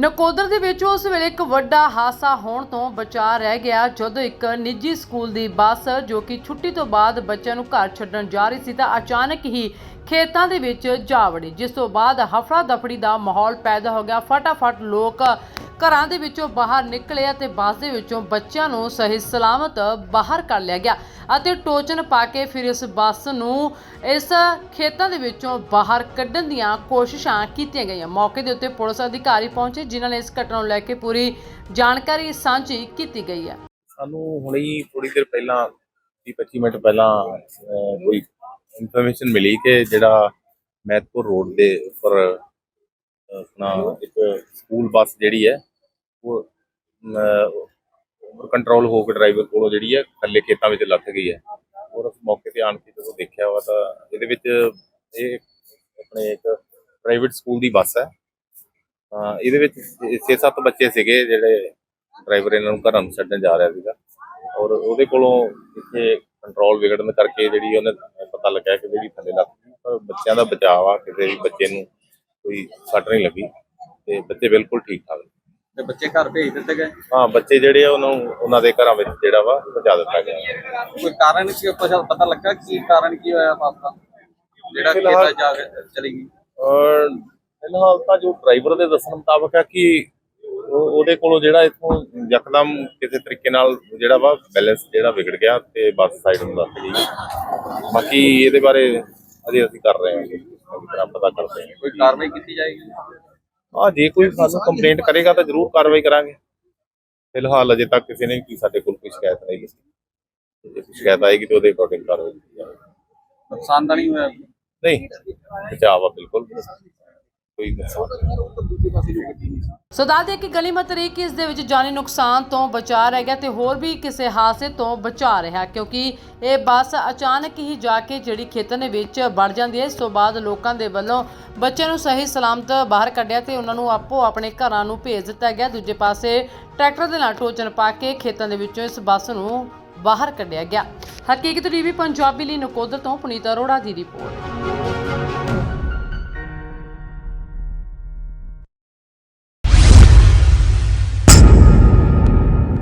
ਨਕੋਦਰ ਦੇ ਵਿੱਚ ਉਸ ਵੇਲੇ ਇੱਕ ਵੱਡਾ ਹਾਦਸਾ ਹੋਣ ਤੋਂ ਬਚਾ ਰਹਿ ਗਿਆ, ਜਦੋਂ ਇੱਕ ਨਿੱਜੀ ਸਕੂਲ ਦੀ ਬੱਸ ਜੋ ਕਿ ਛੁੱਟੀ ਤੋਂ ਬਾਅਦ ਬੱਚਿਆਂ ਨੂੰ ਘਰ ਛੱਡਣ ਜਾ ਰਹੀ ਸੀ ਤਾਂ ਅਚਾਨਕ ਹੀ ਖੇਤਾਂ ਦੇ ਵਿੱਚ ਜਾ ਵੜੀ, ਜਿਸ ਤੋਂ ਬਾਅਦ ਹਫੜਾ ਦਫੜੀ ਦਾ ਮਾਹੌਲ ਪੈਦਾ ਹੋ ਗਿਆ। ਫਟਾਫਟ ਲੋਕ ਘਰਾਂ ਦੇ ਵਿੱਚੋਂ ਬਾਹਰ ਨਿਕਲੇ ਅਤੇ ਬੱਸ ਦੇ ਵਿੱਚੋਂ ਬੱਚਿਆਂ ਨੂੰ ਸਹੀ ਸਲਾਮਤ ਬਾਹਰ ਕੱਢ ਲਿਆ ਗਿਆ ਅਤੇ ਟੋਚਨ ਪਾ ਕੇ ਫਿਰ ਇਸ ਬੱਸ ਨੂੰ ਇਸ ਖੇਤਾਂ ਦੇ ਵਿੱਚੋਂ ਬਾਹਰ ਕੱਢਣ ਦੀਆਂ ਕੋਸ਼ਿਸ਼ਾਂ ਕੀਤੀਆਂ ਗਈਆਂ। ਮੌਕੇ ਦੇ ਉੱਤੇ ਪੁਲਿਸ ਅਧਿਕਾਰੀ ਪਹੁੰਚੇ, ਜਿਨ੍ਹਾਂ ਨੇ ਇਸ ਘਟਨਾ ਨੂੰ ਲੈ ਕੇ ਪੂਰੀ ਜਾਣਕਾਰੀ ਸਾਂਝੀ ਕੀਤੀ ਗਈ ਹੈ। ਸਾਨੂੰ ਹੁਣੇ ਹੀ ਥੋੜੀ ਦੇਰ ਪਹਿਲਾਂ 25 ਮਿੰਟ ਪਹਿਲਾਂ ਕੋਈ ਇਨਫੋਰਮੇਸ਼ਨ ਮਿਲੀ ਕਿ ਜਿਹੜਾ ਮਹਿਤਪੁਰ ਰੋਡ ਦੇ ਉੱਪਰ ਆਪਣਾ ਇੱਕ ਸਕੂਲ ਬੱਸ ਜਿਹੜੀ ਹੈ ਉਹ ਕੰਟਰੋਲ ਹੋ ਕੇ ਡਰਾਈਵਰ ਕੋਲੋਂ ਜਿਹੜੀ ਹੈ ਥੱਲੇ ਖੇਤਾਂ ਵਿੱਚ ਲੱਥ ਗਈ ਹੈ। ਔਰ ਉਸ ਮੌਕੇ ਤੇ ਆਣ ਕੇ ਜਦੋਂ ਦੇਖਿਆ ਵਾ ਤਾਂ ਇਹਦੇ ਵਿੱਚ ਇਹ ਆਪਣੇ ਇੱਕ ਪ੍ਰਾਈਵੇਟ ਸਕੂਲ ਦੀ ਬੱਸ ਹੈ। ਤਾਂ ਇਹਦੇ ਵਿੱਚ 6-7 ਬੱਚੇ ਸੀਗੇ ਜਿਹੜੇ ਡਰਾਈਵਰ ਇਹਨਾਂ ਨੂੰ ਘਰਾਂ ਨੂੰ ਛੱਡਣ ਜਾ ਰਿਹਾ ਸੀਗਾ। ਔਰ ਉਹਦੇ ਕੋਲੋਂ ਇੱਥੇ ਕੰਟਰੋਲ ਵਿਗੜਨ ਕਰਕੇ ਜਿਹੜੀ ਉਹਨੇ ਪਤਾ ਲੱਗਿਆ ਕਿ ਜਿਹੜੀ ਥੱਲੇ ਲੱਗ ਗਈ। ਪਰ ਬੱਚਿਆਂ ਦਾ ਬਚਾਅ ਆ, ਕਿਸੇ ਵੀ ਬੱਚੇ ਨੂੰ ਕੋਈ ਸੱਟ ਨਹੀਂ ਲੱਗੀ ਤੇ ਬੱਚੇ ਬਿਲਕੁਲ ਠੀਕ ਠਾਕ ਤੇ ਬੱਚੇ ਘਰ ਭੇਜ ਦਿੱਤੇ ਗਏ? ਹਾਂ ਬੱਚੇ ਜਿਹੜੇ ਆ ਉਹਨਾਂ ਨੂੰ ਉਹਨਾਂ ਦੇ ਘਰਾਂ ਵਿੱਚ ਜਿਹੜਾ ਵਾ ਪਹੁੰਚਾ ਦਿੱਤਾ ਗਿਆ। ਕੋਈ ਕਾਰਨ ਕੀ ਕੁਛ ਪਤਾ ਲੱਗਾ ਕੀ ਕਾਰਨ ਕੀ ਹੋਇਆ ਪਾਪਾ ਜਿਹੜਾ ਖੇਤਾਂ ਜਾ ਕੇ ਚਲੀ ਗਈ। ਔਰ ਫਿਲਹਾਲ ਤਾਂ ਜੋ ਡਰਾਈਵਰ ਦੇ ਦੱਸਣ ਮੁਤਾਬਕ ਆ ਕਿ ਉਹ- ਉਹਦੇ ਕੋਲੋਂ ਜਿਹੜਾ ਇਥੋਂ ਯਕਦਮ ਕਿਸੇ ਤਰੀਕੇ ਨਾਲ ਜਿਹੜਾ ਵਾ ਬੈਲੈਂਸ ਜਿਹੜਾ ਵਿਗੜ ਗਿਆ ਤੇ ਬੱਸ ਸਾਈਡ ਨੂੰ ਲੱਗ ਗਈ ਬਾਕੀ ਇਹਦੇ ਬਾਰੇ ਅਜੇ ਅਸੀਂ ਕਰ ਰਹੇ ਹਾਂ। ਤਰ੍ਹਾਂ ਪਤਾ ਕਰਦੇ ਹਾਂ। ਕੋਈ ਕਾਰਵਾਈ ਕੀਤੀ ਜਾਏਗੀ? ਹਾਂ ਜੇ ਕੋਈ ਸਾਨੂੰ ਕੰਪਲੇਂਟ ਕਰੇਗਾ ਤਾਂ ਜ਼ਰੂਰ ਕਾਰਵਾਈ ਕਰਾਂਗੇ। ਫਿਲਹਾਲ ਅਜੇ ਤੱਕ ਕਿਸੇ ਨੇ ਵੀ ਸਾਡੇ ਕੋਲ ਕੋਈ ਸ਼ਿਕਾਇਤ ਨਹੀਂ ਲਿਖੀ ਜੇ ਕੋਈ ਸ਼ਿਕਾਇਤ ਆਏਗੀ ਤਾਂ ਉਹਦੇ ਅਕੋਰਡਿੰਗ ਕਾਰਵਾਈ ਕੀਤੀ ਜਾਵੇਗੀ। ਨੁਕਸਾਨ ਤਾਂ ਨਹੀਂ ਹੋਇਆ? ਨਹੀਂ ਬਚਾਅ ਵਾ ਬਿਲਕੁਲ। ਕੋਈ ਨੁਕਸਾਨ ਨਹੀਂ ਸੋ ਦੱਸਦੇ ਕਿ ਗਲੀ ਮਤਰੀ ਕਿ ਇਸ ਦੇ ਵਿੱਚ ਜਾਨੀ ਨੁਕਸਾਨ ਤੋਂ ਬਚਾ ਰਹਿ ਗਿਆ ਤੇ ਹੋਰ ਵੀ ਕਿਸੇ ਹਾਦਸੇ ਤੋਂ ਬਚਾ ਰਿਹਾ, ਕਿਉਂਕਿ ਇਹ ਬੱਸ ਅਚਾਨਕ ਹੀ ਜਾ ਕੇ ਜਿਹੜੀ ਖੇਤਾਂ ਦੇ ਵਿੱਚ ਵੜ ਜਾਂਦੀ ਹੈ, ਇਸ ਤੋਂ ਬਾਅਦ ਲੋਕਾਂ ਦੇ ਵੱਲੋਂ ਬੱਚਿਆਂ ਨੂੰ ਸਹੀ ਸਲਾਮਤ ਬਾਹਰ ਕੱਢਿਆ ਤੇ ਉਹਨਾਂ ਨੂੰ ਆਪੋ ਆਪਣੇ ਘਰਾਂ ਨੂੰ ਭੇਜ ਦਿੱਤਾ ਗਿਆ। ਦੂਜੇ ਪਾਸੇ ਟਰੈਕਟਰ ਦੇ ਨਾਲ ਟੋਚਨ ਪਾ ਕੇ ਖੇਤਾਂ ਦੇ ਵਿੱਚੋਂ ਇਸ ਬੱਸ ਨੂੰ ਬਾਹਰ ਕੱਢਿਆ ਗਿਆ। ਹਕੀਕਤ ਟੀਵੀ ਪੰਜਾਬੀ ਲਈ ਨਕੋਦਰ ਤੋਂ ਪੁਨੀਤ ਅਰੋੜਾ ਦੀ ਰਿਪੋਰਟ।